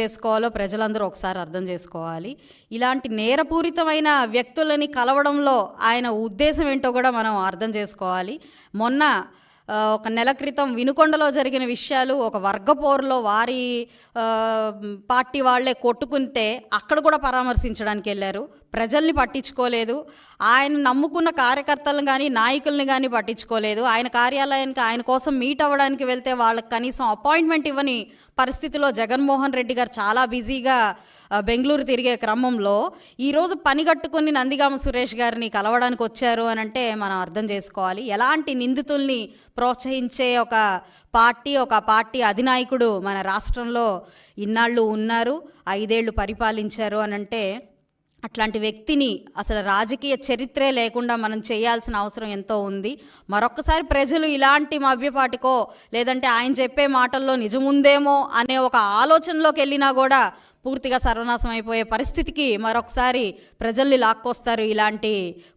చేసుకోవాలో ప్రజలందరూ ఒకసారి అర్థం చేసుకోవాలి. ఇలాంటి నేరపూరితమైన వ్యక్తులని కలవడంలో ఆయన ఉద్దేశం ఏంటో కూడా మనం అర్థం చేసుకోవాలి. మొన్న ఒక నెల క్రితం వినుకొండలో జరిగిన విషయాలు ఒక వర్గపోరులో వారి పార్టీ వాళ్ళే కొట్టుకుంటే అక్కడ కూడా పరామర్శించడానికి వెళ్ళారు. ప్రజల్ని పట్టించుకోలేదు. ఆయన నమ్ముకున్న కార్యకర్తలను కానీ నాయకుల్ని కానీ పట్టించుకోలేదు. ఆయన కార్యాలయానికి ఆయన కోసం మీట్ అవ్వడానికి వెళ్తే వాళ్ళకి కనీసం అపాయింట్మెంట్ ఇవ్వని పరిస్థితిలో జగన్మోహన్ రెడ్డి గారు చాలా బిజీగా బెంగళూరు తిరిగే క్రమంలో ఈరోజు పని కట్టుకుని నందిగామ సురేష్ గారిని కలవడానికి వచ్చారు అని అంటే మనం అర్థం చేసుకోవాలి. ఎలాంటి నిందితుల్ని ప్రోత్సహించే ఒక పార్టీ ఒక పార్టీ అధినాయకుడు మన రాష్ట్రంలో ఇన్నాళ్ళు ఉన్నారు ఐదేళ్ళు పరిపాలించారు అని అంటే అట్లాంటి వ్యక్తిని అసలు రాజకీయ చరిత్రే లేకుండా మనం చేయాల్సిన అవసరం ఎంతో ఉంది. మరొక్కసారి ప్రజలు ఇలాంటి మభ్యపాటికో లేదంటే ఆయన చెప్పే మాటల్లో నిజముందేమో అనే ఒక ఆలోచనలోకి వెళ్ళినా కూడా పూర్తిగా సర్వనాశం అయిపోయే పరిస్థితికి మరొకసారి ప్రజల్ని లాక్కొస్తారు ఇలాంటి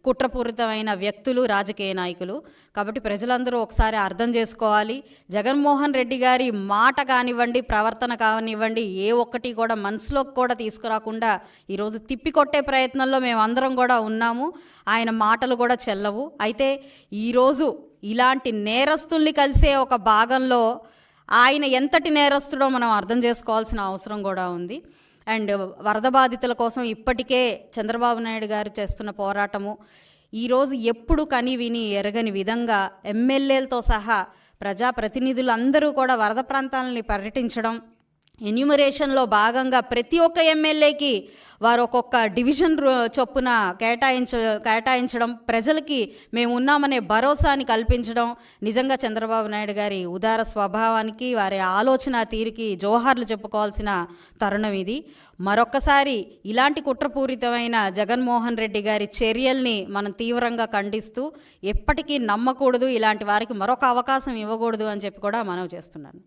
కుట్రపూరితమైన వ్యక్తులు రాజకీయ నాయకులు. కాబట్టి ప్రజలందరూ ఒకసారి అర్థం చేసుకోవాలి. జగన్మోహన్ రెడ్డి గారి మాట కానివ్వండి ప్రవర్తన కానివ్వండి ఏ ఒక్కటి కూడా మనసులోకి కూడా తీసుకురాకుండా ఈరోజు తిప్పికొట్టే ప్రయత్నంలో మేమందరం కూడా ఉన్నాము. ఆయన మాటలు కూడా చెల్లవు. అయితే ఈరోజు ఇలాంటి నేరస్తుల్ని కలిసే ఒక భాగంలో ఆయన ఎంతటి నేరస్తుడో మనం అర్థం చేసుకోవాల్సిన అవసరం కూడా ఉంది. అండ్ వరద బాధితుల కోసం ఇప్పటికే చంద్రబాబు నాయుడు గారు చేస్తున్న పోరాటము ఈరోజు ఎప్పుడు కని విని ఎరగని విధంగా ఎమ్మెల్యేలతో సహా ప్రజాప్రతినిధులందరూ కూడా వరద ప్రాంతాలని పర్యటించడం ఎన్యూమరేషన్లో భాగంగా ప్రతి ఒక్క ఎమ్మెల్యేకి వారు ఒక్కొక్క డివిజన్ చొప్పున కేటాయించ కేటాయించడం ప్రజలకి మేము ఉన్నామనే భరోసాని కల్పించడం నిజంగా చంద్రబాబు నాయుడు గారి ఉదార స్వభావానికి వారి ఆలోచన తీరికి జోహార్లు చెప్పుకోవాల్సిన తరుణం ఇది. మరొక్కసారి ఇలాంటి కుట్రపూరితమైన జగన్మోహన్ రెడ్డి గారి చర్యల్ని మనం తీవ్రంగా ఖండిస్తూ ఎప్పటికీ నమ్మకూడదు ఇలాంటి వారికి మరొక అవకాశం ఇవ్వకూడదు అని చెప్పి కూడా మనవి చేస్తున్నాను.